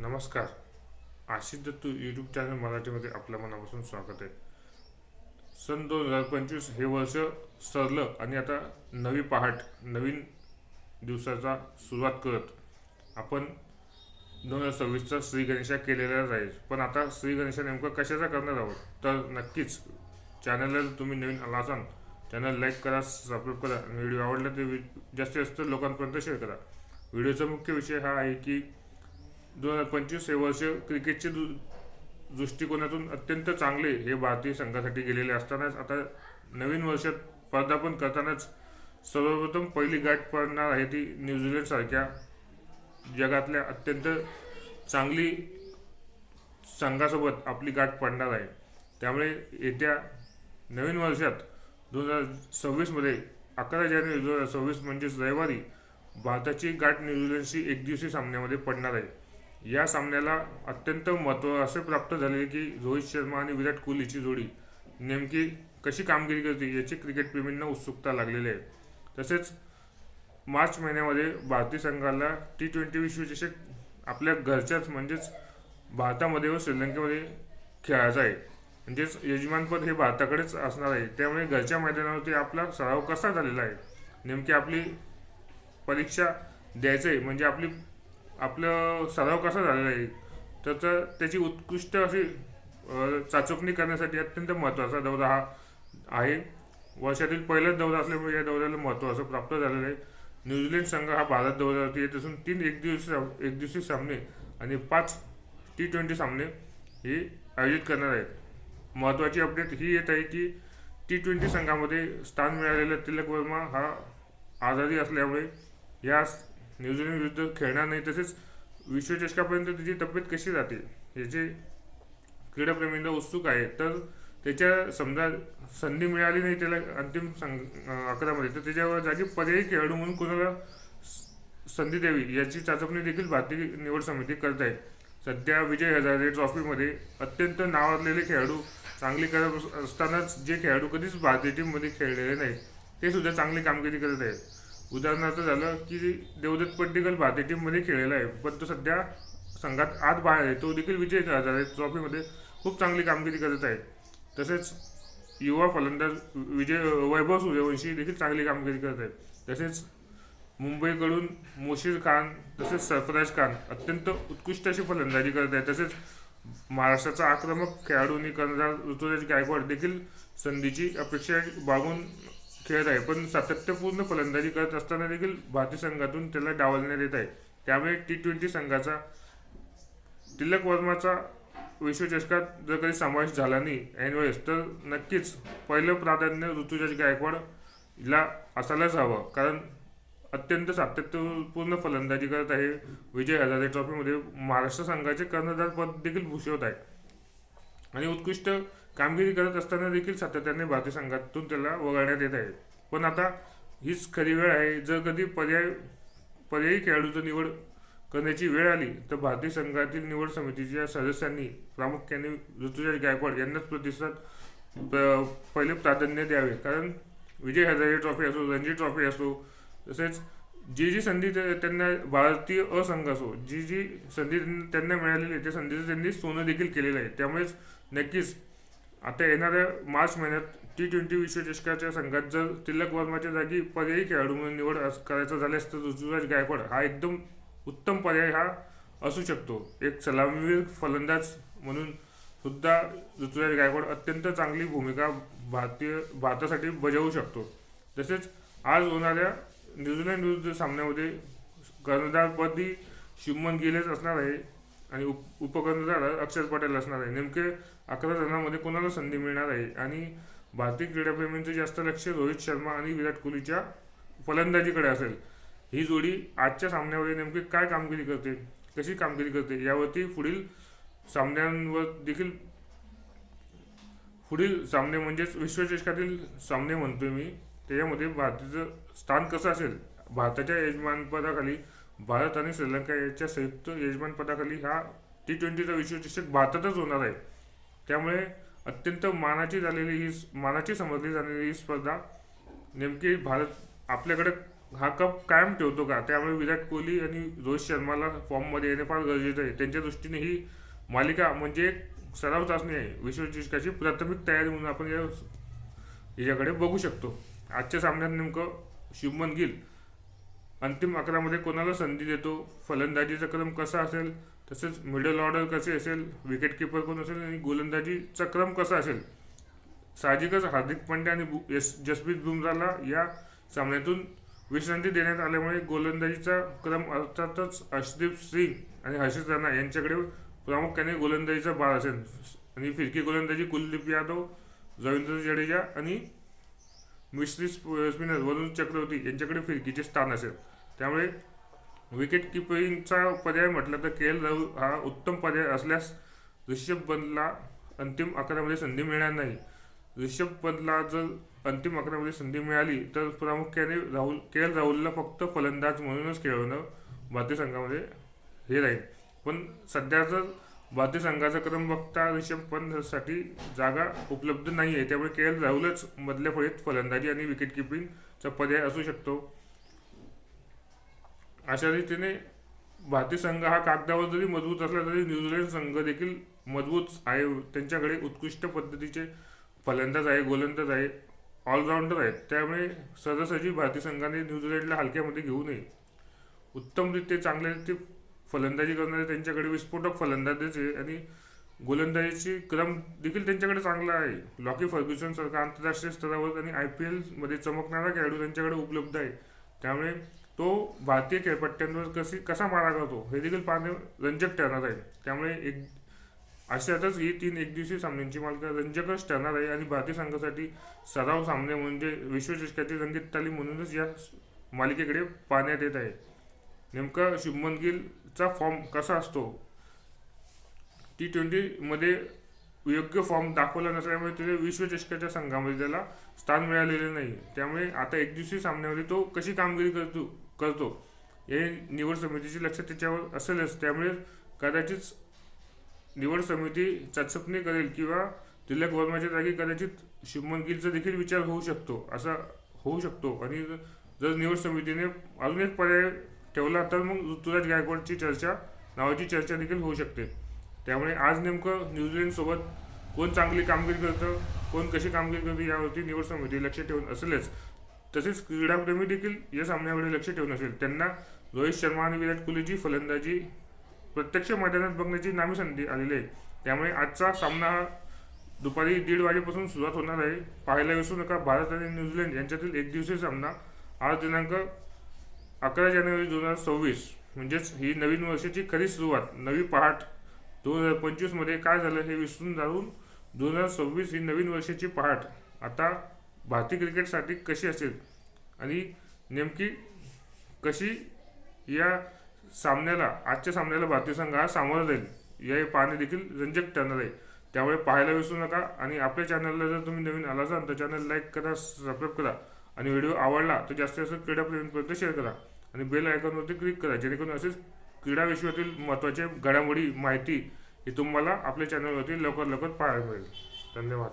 नमस्कार. Ashish Dattu YouTube channel मराठीमध्ये आपल्या मनापासून स्वागत आहे. सन दोन हजार पंचवीस हे वर्ष सरलं आणि आता नवी पहाट नवीन दिवसाचा सुरुवात करत आपण दोन हजार सव्वीसचा श्री गणेशा केलेला राहील पण आता श्री गणेशा नेमकं कशाचा करणार आहोत? तर नक्कीच चॅनलला जर तुम्ही नवीन आला असाल चॅनल लाईक करा सबस्क्राईब करा आणि व्हिडिओ आवडला तर जास्तीत जास्त लोकांपर्यंत शेअर करा. व्हिडिओचा मुख्य विषय हा आहे की दोन हजार पंचवीस हे वर्ष क्रिकेटचे दु दृष्टिकोनातून अत्यंत चांगले हे भारतीय संघासाठी गेलेले असतानाच आता नवीन वर्षात पदार्पण करतानाच सर्वप्रथम पहिली गाठ पडणार आहे ती न्यूझीलंडसारख्या जगातल्या अत्यंत चांगली संघासोबत आपली गाठ पडणार आहे. त्यामुळे येत्या नवीन वर्षात दोन हजार सव्वीसमध्ये अकरा जानेवारी दोन हजार सव्वीस म्हणजेच रविवारी भारताची गाठ न्यूझीलंडशी एकदिवसीय सामन्यामध्ये पडणार आहे. या सामन्याला अत्यंत महत्त्व असे प्राप्त झाले की रोहित शर्मा आणि विराट कोहलीची जोडी नेमकी कशी कामगिरी करते याची क्रिकेटप्रेमींना उत्सुकता लागलेली आहे. तसेच मार्च महिन्यामध्ये भारतीय संघाला टी ट्वेंटी विश्वचषक आपल्या घरच्याच म्हणजेच भारतामध्ये व श्रीलंकेमध्ये खेळायचा आहे. म्हणजेच यजमानपद हे भारताकडेच असणार आहे. त्यामुळे घरच्या मैदानावरती आपला सराव कसा झालेला आहे? नेमकी आपली परीक्षा द्यायचं आहे. म्हणजे आपली आपलं सराव कसा झालेला आहे? तर तर त्याची उत्कृष्ट अशी चाचपणी करण्यासाठी अत्यंत महत्त्वाचा दौरा हा आहे. वर्षातील पहिलाच दौरा असल्यामुळे या दौऱ्याला महत्त्व असं प्राप्त झालेलं आहे. न्यूझीलंड संघ हा भारत दौऱ्यावरती येत असून तीन एक दिवस एक दिवसीय सामने आणि पाच टी ट्वेंटी सामने हे आयोजित करणार आहेत. महत्त्वाची अपडेट ही येत आहे की टी ट्वेंटी संघामध्ये स्थान मिळालेला तिलक वर्मा हा आजारी असल्यामुळे या न्यूझीलंड विरुद्ध खेळणार नाही तसेच विश्वचषकापर्यंत त्याची तब्येत कशी राहते याचे क्रीडाप्रेमींना उत्सुक आहे तर त्याच्या समजा संधी मिळाली नाही त्याला अंतिम संघ अकरामध्ये तर त्याच्यावर जागी पर्यायी खेळाडू म्हणून कोणाला स- संधी द्यावी याची चाचपणी देखील भारतीय निवड समिती करत आहे. सध्या विजय हजारे ट्रॉफीमध्ये अत्यंत नावाजलेले खेळाडू चांगली करत असतानाच जे खेळाडू कधीच भारतीय टीममध्ये खेळलेले नाही ते सुद्धा चांगली कामगिरी करत आहेत. उदाहरणार्थ झालं की देवदत्त पड्डीकल भारतीय टीममध्ये खेळलेला आहे पण तो सध्या संघात आत बाहेर आहे. तो देखील विजय झाला ट्रॉफीमध्ये खूप चांगली कामगिरी करत आहे. तसेच युवा फलंदाज विजय वैभव सूर्यवंशी देखील चांगली कामगिरी करत आहेत तसेच मुंबईकडून मोशीर खान तसेच सरफराज खान अत्यंत उत्कृष्ट अशी फलंदाजी करत आहे. तसेच महाराष्ट्राचा आक्रमक खेळाडूंनी कर्णधार ऋतुराज गायकवाड देखील संधीची अपेक्षा बागून खेळत आहे. पण सातत्यपूर्ण फलंदाजी करत असताना देखील भारतीय संघातून त्याला डावलण्यात येत आहे. त्यामुळे टी ट्वेंटी संघाचा तिलक वर्माचा विश्वचषकात जर कधी समावेश झाला नाही ऐनवेळेस तर नक्कीच पहिलं प्राधान्य ऋतुराज गायकवाड ला असायलाच हवं. कारण अत्यंत सातत्यपूर्ण फलंदाजी करत आहे विजय हजारे ट्रॉफीमध्ये महाराष्ट्र संघाचे कर्णधार पद देखील भूषवत आहे. आणि उत्कृष्ट कामगिरी करत असताना देखील सातत्याने भारतीय संघातून त्याला वगळण्यात येत आहे. पण आता हीच खरी वेळ आहे. जर कधी पर्याय पर्यायी खेळाडूची निवड करण्याची वेळ आली तर भारतीय संघातील निवड समितीच्या सदस्यांनी प्रामुख्याने ऋतुराज गायकवाड यांनाच प्रतिसाद प- पहिले प्राधान्य द्यावे. कारण विजय हजारे ट्रॉफी असो रणजी ट्रॉफी असो तसेच जी जी संधी ते- त्यांना भारतीय असंघ असो जी जी संधी त्यांना- त्यांना मिळालेली आहे त्या संधीचं त्यांनी सोनं देखील केलेलं आहे. त्यामुळेच नक्कीच आता येणाऱ्या मार्च महिन्यात टी ट्वेंटी विश्वचषकाच्या संघात जर तिलक वर्माच्या जागी पर्यायी खेळाडू म्हणून निवड अस- करायचं झाल्यास तर ऋतुराज गायकवाड हा एकदम उत्तम पर्याय हा असू शकतो. एक सलामीवीर फलंदाज म्हणून सुद्धा ऋतुराज गायकवाड अत्यंत चांगली भूमिका भारतीय भारतासाठी बजावू शकतो. तसेच आज होणाऱ्या न्यूझीलंड विरुद्ध सामन्यामध्ये कर्णधारपदी शुभमन गिलच असणार आहे. आणि उप उपकर्णधार अक्षर पटेल असणार आहे. नेमके अकरा जणांमध्ये कोणाला संधी मिळणार आहे? आणि भारतीय क्रीडाप्रेमींचं जास्त लक्ष रोहित शर्मा आणि विराट कोहलीच्या फलंदाजीकडे असेल. ही जोडी आजच्या सामन्यामध्ये नेमकी काय कामगिरी करते? कशी कामगिरी करते? यावरती पुढील सामन्यांवर देखील पुढील सामने म्हणजेच विश्वचषकातील सामने म्हणतोय मी. त्याच्यामध्ये भारताचं स्थान कसं असेल? भारताच्या यजमानपदाखाली भारत आणि श्रीलंका याच्या संयुक्त यजमानपदाखाली हा टी ट्वेंटीचा विश्वचषक भारतातच होणार आहे. त्यामुळे अत्यंत मानाची झालेली ही मानाची समजली झालेली ही स्पर्धा नेमकी भारत आपल्याकडे हा कप कायम ठेवतो का? त्यामुळे विराट कोहली आणि रोहित शर्माला फॉर्ममध्ये येणे फार गरजेचं आहे. त्यांच्या दृष्टीने ही मालिका म्हणजे एक सराव चाचणी आहे. विश्वचषकाची प्राथमिक तयारी म्हणून आपण या याच्याकडे बघू शकतो. आजच्या सामन्यात नेमकं शुभमन गिल अंतिम अकरामध्ये कोणाला संधी देतो? फलंदाजीचा क्रम कसा असेल? तसेच मिडल ऑर्डर कसे असेल? विकेट किपर कोण असेल? आणि गोलंदाजीचा क्रम कसा असेल? साहजिकच हार्दिक पांड्या आणि बु- जसप्रीत बुमराला या सामन्यातून विश्रांती देण्यात आल्यामुळे गोलंदाजीचा क्रम अर्थातच हर्षदीप सिंग आणि हर्षित राणा यांच्याकडे प्रामुख्याने गोलंदाजीचा भार असेल. आणि फिरकी गोलंदाजी कुलदीप यादव रवींद्र जडेजा आणि मिश्री स्प- स्पिनर वरुण चक्रवर्ती यांच्याकडे फिरकीचे स्थान असेल. त्यामुळे विकेट किपिंगचा पर्याय म्हटलं तर के एल राहुल हा उत्तम पर्याय असल्यास ऋषभ पंतला अंतिम अकरामध्ये संधी मिळणार नाही. ऋषभ पंतला जर अंतिम अकरामध्ये संधी मिळाली तर प्रामुख्याने राहुल के एल राहुलला फक्त फलंदाज म्हणूनच खेळवणं भारतीय संघामध्ये हे राहील. पण सध्या जर भारतीय संघाचा क्रम बघता ऋषभ पंतसाठी जागा उपलब्ध नाही आहे. त्यामुळे के एल राहुलच मधल्या फळीत फलंदाजी आणि विकेट किपिंगचा पर्याय असू शकतो. अशा रीतीने भारतीय संघ हा कागदावर जरी मजबूत असला तरी न्यूझीलंड संघ देखील मजबूत आहे. त्यांच्याकडे उत्कृष्ट पद्धतीचे फलंदाज आहे गोलंदाज आहे ऑलराऊंडर आहेत. त्यामुळे सहजासहजी भारतीय संघाने न्यूझीलंडला हलक्यामध्ये घेऊ नये. उत्तमरित्या चांगल्या रीती फलंदाजी करणारे त्यांच्याकडे विस्फोटक फलंदाजीच आहे आणि गोलंदाजीची क्रम देखील त्यांच्याकडे चांगला आहे. लॉकी फर्ग्युसन सारखा आंतरराष्ट्रीय स्तरावर आणि आय पी एलमध्ये चमकणारा खेळाडू त्यांच्याकडे उपलब्ध आहे. त्यामुळे तो भारतीय खेळपट्ट्यांवर कशी कसा मारा करतो हे देखील पाहणे रंजक ठरणार आहे. त्यामुळे एक अशातच ही तीन एकदिवसीय सामन्यांची मालिका रंजकच ठरणार आहे आणि भारतीय संघासाठी सराव सामने म्हणजे विश्वचषकाची रंगीत तालीम म्हणूनच या मालिकेकडे पाहण्यात येत आहे. नेमका शुभमन गिलचा फॉर्म कसा असतो? टी ट्वेंटीमध्ये योग्य फॉर्म दाखवला नसल्यामुळे त्याने विश्वचषकाच्या संघामध्ये त्याला स्थान मिळालेले नाही. त्यामुळे आता एकदिवसीय सामन्यामध्ये तो कशी कामगिरी करतो करतो हे निवड समितीचे लक्ष त्याच्यावर असेलच. त्यामुळे कदाचित निवड समिती चाचपणी करेल किंवा तिलक वर्माच्या जागी कदाचित शुभमन गिलचा देखील विचार होऊ शकतो असा होऊ शकतो. आणि जर निवड समितीने अजून एक पर्याय ठेवला तर मग ऋतुराज गायकवाडची चर्चा नावाची चर्चा देखील होऊ शकते. त्यामुळे आज नेमकं न्यूझीलंडसोबत कोण चांगली कामगिरी करतं कोण कशी कामगिरी करतं यावरती निवड समिती लक्ष ठेवून असेलच. तसेच क्रीडाप्रेमी देखील या सामन्याकडे लक्ष ठेवून असेल. त्यांना रोहित शर्मा आणि विराट कोहलीची फलंदाजी प्रत्यक्ष मैदानात बघण्याची नामी संधी आलेली आहे. त्यामुळे आजचा सामना हा दुपारी दीड वाजेपासून सुरुवात होणार आहे. पाहायला विसरू नका भारत आणि न्यूझीलंड यांच्यातील एक दिवसीय सामना. आज दिनांक अकरा जानेवारी दोन हजार सव्वीस म्हणजेच ही नवीन वर्षाची खरी सुरुवात. नवी पहाट. दोन हजार पंचवीसमध्ये काय झालं हे विसरून जाऊन दोन हजार सव्वीस ही नवीन वर्षाची पहाट. आता भारतीय क्रिकेटसाठी कशी असेल? आणि नेमकी कशी या सामन्याला आजच्या सामन्याला भारतीय संघ हा सामोरा जाईल या पाहणे देखील रंजक ठरणार आहे. त्यामुळे पाहायला विसरू नका. आणि आपल्या चॅनलला जर तुम्ही नवीन आला असाल तर चॅनल लाईक करा सबस्क्राईब करा. आणि व्हिडिओ आवडला तर जास्तीत जास्त क्रीडाप्रेमींपर्यंत शेअर करा. आणि बेल आयकॉनवरती क्लिक करा जेणेकरून असेच क्रीडा विश्वातील महत्त्वाचे घडामोडी माहिती ही तुम्हाला आपल्या चॅनलवरती लवकर लवकर पाहायला मिळेल. धन्यवाद.